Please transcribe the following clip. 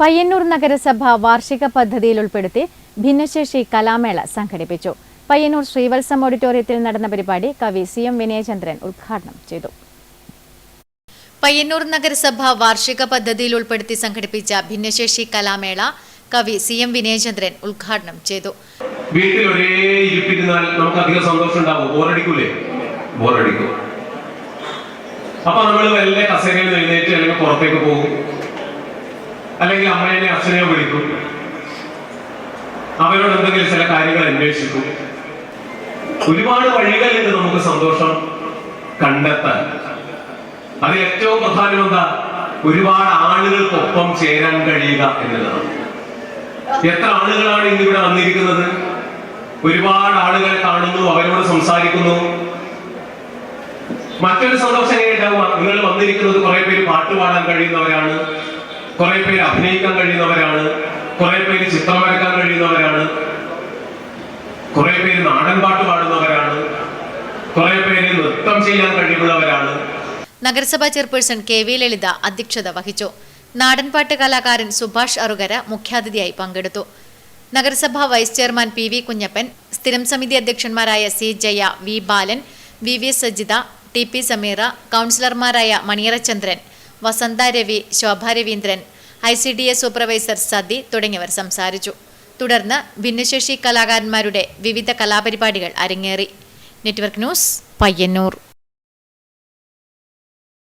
പയ്യന്നൂർ നഗരസഭ വാർഷിക പദ്ധതിയിൽ ഉൾപ്പെടുത്തി ഭിന്നശേഷി കലാമേള സംഘടിപ്പിച്ചു. പയ്യന്നൂർ ശ്രീവത്സം ഓഡിറ്റോറിയത്തിൽ നടന്ന പരിപാടി കവി സി എം വിനയചന്ദ്രൻ ഉദ്ഘാടനം ചെയ്തു. പയ്യന്നൂർ നഗരസഭ വാർഷിക പദ്ധതിയിൽ ഉൾപ്പെടുത്തി സംഘടിപ്പിച്ച ഭിന്നശേഷി കലാമേള കവി സി എം വിനയചന്ദ്രൻ ഉദ്ഘാടനം ചെയ്തു. വീട്ടിൽ ഒരേ ഇരിപ്പിരുന്നാൽ നമുക്ക് അധികം സന്തോഷം ഉണ്ടാവും. ബോറടിക്കൂലേ? ബോറടിക്കും. അപ്പൊ നമ്മൾ വല്ല കസേരയിൽ എഴുന്നേറ്റ് അല്ലെങ്കിൽ പുറത്തേക്ക് പോകും. അല്ലെങ്കിൽ അമ്മേനെ അച്ഛനെയോ വിളിക്കും. അവരോട് എന്തെങ്കിലും ചില കാര്യങ്ങൾ അന്വേഷിക്കും. ഒരുപാട് വഴികളിൽ നമുക്ക് സന്തോഷം കണ്ടെത്താൻ. അത് ഏറ്റവും പ്രധാനം എന്താ ഒരുപാട് ആളുകൾക്കൊപ്പം ചേരാൻ കഴിയുക എന്നതാണ് എത്ര ആളുകളാണ് ഇന്ന് ഇവിടെ വന്നിരിക്കുന്നത്? ഒരുപാട് ആളുകളെ കാണുന്നു അവരോട് സംസാരിക്കുന്നു. മറ്റൊരു സന്തോഷം എങ്ങനെയുണ്ടാവുക നിങ്ങൾ വന്നിരിക്കുന്നത് കുറെ പേര് പാട്ട് പാടാൻ കഴിയുന്നവരാണ്. കുറെ പേര് അഭിനയിക്കാൻ കഴിയുന്നവരാണ് കുറെ പേര് ചിത്രം വരക്കാൻ കഴിയുന്നവരാണ് കുറെ പേര് നാടൻ പാട്ട് പാടുന്നവരാണ് കുറെ പേര് നൃത്തം ചെയ്യാൻ കഴിയുന്നവരാണ് നഗരസഭാ ചെയർപേഴ്സൺ കെ വി ലളിത അധ്യക്ഷത വഹിച്ചു. നാടൻപാട്ട് കലാകാരൻ സുഭാഷ് അറുകര മുഖ്യാതിഥിയായി പങ്കെടുത്തു. നഗരസഭാ vice chairman P V Kunhappan സ്ഥിരം സമിതി അധ്യക്ഷന്മാരായ C Jaya V Balan V V Sajitha T P Sameera കൗൺസിലർമാരായ Maniyara Chandran Vasantha Ravi Shobha Raveendran I C D S supervisor Sathi തുടങ്ങിയവർ സംസാരിച്ചു. തുടർന്ന് ഭിന്നശേഷി കലാകാരന്മാരുടെ വിവിധ കലാപരിപാടികൾ അരങ്ങേറി. Network news Payyannur.